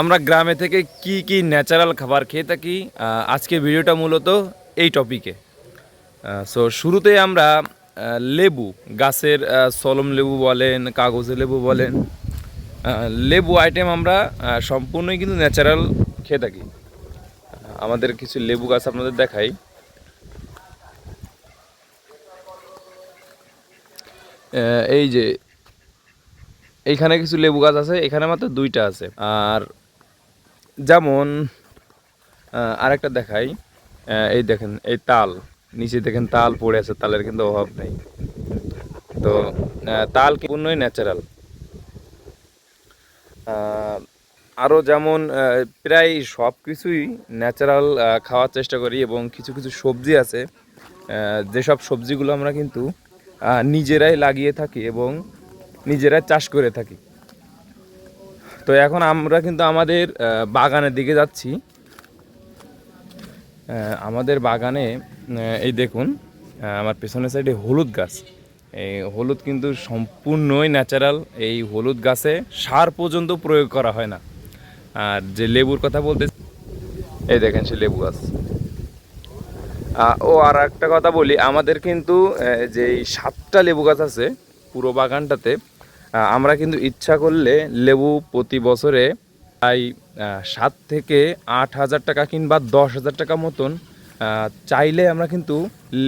আমরা গ্রামে থেকে কি কি ন্যাচারাল খাবার খেয়ে থাকি আহ, আজকের ভিডিওটা মূলত এই টপিকে সো শুরুতে আমরা লেবু গাছের সলম লেবু বলেন কাগজে লেবু বলেন লেবু আইটেম আমরা সম্পূর্ণই কিন্তু ন্যাচারাল খেয়ে থাকি। আমাদের কিছু লেবু গাছ আপনাদের দেখাই। এই যে এইখানে কিছু লেবু গাছ আছে এখানে মাত্র দুইটা আছে। আর যেমন আরেকটা দেখাই। এই দেখেন, এই তাল। নিচে দেখেন তাল পড়ে আছে, তালের কিন্তু অভাব নেই। তো তাল পূর্ণই ন্যাচারাল আরও যেমন প্রায় সব কিছুই ন্যাচারাল খাওয়ার চেষ্টা করি এবং কিছু কিছু সবজি আছে। যেসব সবজিগুলো আমরা কিন্তু নিজেরাই লাগিয়ে থাকি এবং নিজেরাই চাষ করে থাকি। তো এখন আমরা কিন্তু আমাদের বাগানের দিকে যাচ্ছি। আমাদের বাগানে এই দেখুন আমার পেছনের সাইডে হলুদ গাছ। এই হলুদ কিন্তু সম্পূর্ণই ন্যাচারাল এই হলুদ গাছে সার পর্যন্ত প্রয়োগ করা হয় না। আর যে লেবুর কথা বলতে এই দেখেন সে লেবু গাছ। ও আর একটা কথা বলি আমাদের কিন্তু আহ, যে সাতটা লেবু গাছ আছে পুরো বাগানটাতে আমরা কিন্তু ইচ্ছা করলে লেবু প্রতি বছরে প্রায় সাত থেকে আট হাজার টাকা কিংবা দশ হাজার টাকা মতন চাইলে আমরা কিন্তু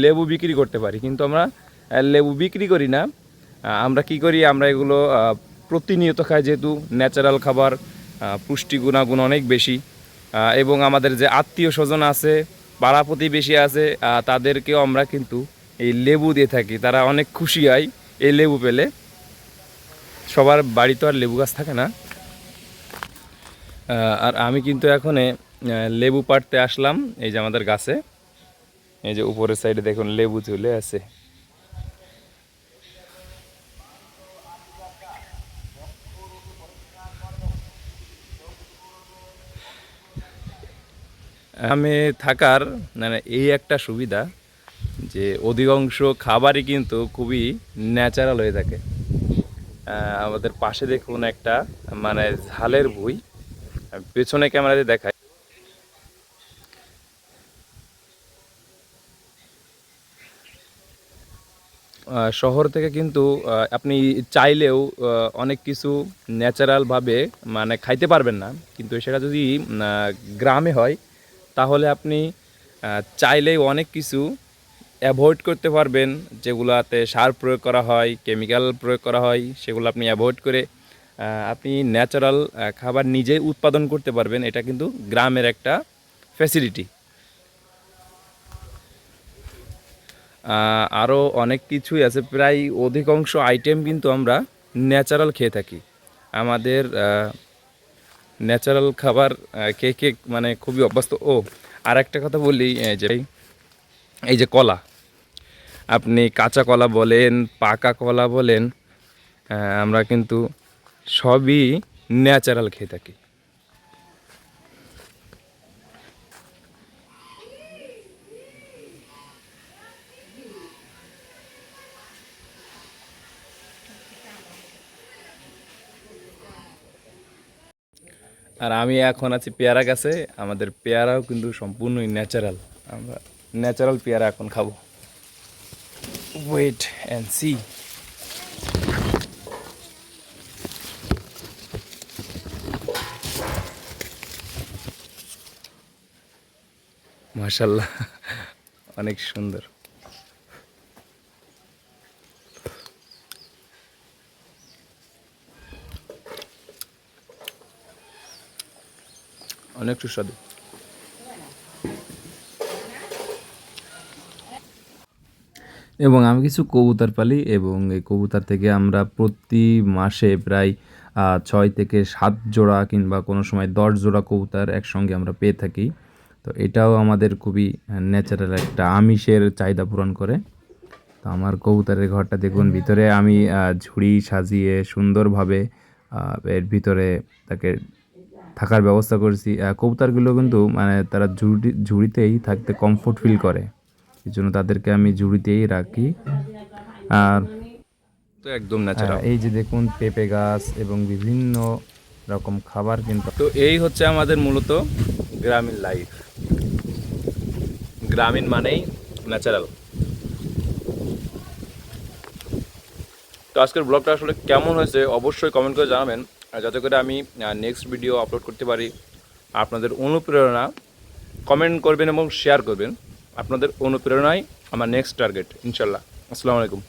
লেবু বিক্রি করতে পারি। কিন্তু আমরা লেবু বিক্রি করি না। আমরা কি করি? আমরা এগুলো প্রতিনিয়ত খাই যেহেতু ন্যাচারাল খাবার পুষ্টি গুণাগুণ অনেক বেশি। এবং আমাদের যে আত্মীয় স্বজন আছে, পাড়া প্রতিবেশী আছে তাদেরকেও আমরা কিন্তু এই লেবু দিয়ে থাকি। তারা অনেক খুশি হয় এই লেবু পেলে। সবার বাড়ি তো আর লেবু গাছ থাকে না। আর আমি কিন্তু এখনে লেবু পাড়তে আসলাম এই যে আমাদের গাছে। এই যে উপরের সাইডে দেখুন, লেবু চলে আছে। আমি থাকার মানে এই একটা সুবিধা যে অধিকাংশ খাবারই কিন্তু খুবই ন্যাচারাল হয়ে থাকে। আমাদের পাশে দেখুন একটা মানে ঝালের বই পেছনে ক্যামেরাতে দেখায় শহর থেকে কিন্তু আপনি চাইলেও অনেক কিছু ন্যাচারালভাবে মানে খাইতে পারবেন না। কিন্তু সেটা যদি গ্রামে হয়, তাহলে আপনি চাইলেই অনেক কিছু অ্যাভয়েড করতে পারবেন, যেগুলাতে সার প্রয়োগ করা হয় কেমিক্যাল প্রয়োগ করা হয়, সেগুলো আপনি অ্যাভয়েড করে আপনি ন্যাচারাল খাবার নিজেই উৎপাদন করতে পারবেন। এটা কিন্তু গ্রামের একটা ফ্যাসিলিটি আরও অনেক কিছুই আছে। প্রায় অধিকাংশ আইটেম কিন্তু আমরা ন্যাচারাল খেয়ে থাকি। আমাদের ন্যাচারাল খাবার খেয়ে খেয়ে মানে খুবই অভ্যস্ত। ও আর একটা কথা বলি যে, এই যে কলা। আপনি কাঁচা কলা বলেন, পাকা কলা বলেন আমরা কিন্তু সবই ন্যাচারাল খেয়ে থাকি। আর আমি এখন আছি পেয়ারা গাছে, আমাদের পেয়ারাও কিন্তু সম্পূর্ণই ন্যাচারাল। আমরা ন্যাচারাল পেয়ারা এখন খাব। ওয়েট অ্যান্ড সি মাশাল্লাহ অনেক সুন্দর। অনেক সুস্বাদু। এবং আমি কিছু কবুতর পালি এবং এই কবুতর থেকে আমরা প্রতি মাসে প্রায় ছয় থেকে সাত জোড়া কিংবা কোনো সময় দশ জোড়া কবুতর একসঙ্গে আমরা পেয়ে থাকি। তো এটাও আমাদের খুবই ন্যাচারাল একটা আমিষের চাহিদা পূরণ করে। তো আমার কবুতরের ঘরটা দেখুন, ভিতরে আমি ঝুড়ি সাজিয়ে সুন্দরভাবে এর ভিতরে তাকে থাকার ব্যবস্থা করেছি। কবুতরগুলো কিন্তু মানে তারা ঝুড়ি, ঝুড়িতেই থাকতে কমফোর্ট ফিল করে। জন্য তাদেরকে আমি ঝুড়িতেই রাখি। আর তো একদম ন্যাচারাল এই যে দেখুন পেঁপে গাছ এবং বিভিন্ন রকম খাবার কিন্তু তো এই হচ্ছে আমাদের মূলত গ্রামীণ লাইফ গ্রামীণ মানেই ন্যাচারাল তো আজকের ব্লগটা আসলে কেমন হয়েছে অবশ্যই কমেন্ট করে জানাবেন। আর যাতে করে আমি নেক্সট ভিডিও আপলোড করতে পারি আপনাদের অনুপ্রেরণা কমেন্ট করবেন এবং শেয়ার করবেন। আপনাদের অনুপ্রেরণাই আমার নেক্সট টার্গেট ইনশাল্লাহ আসসালামু আলাইকুম।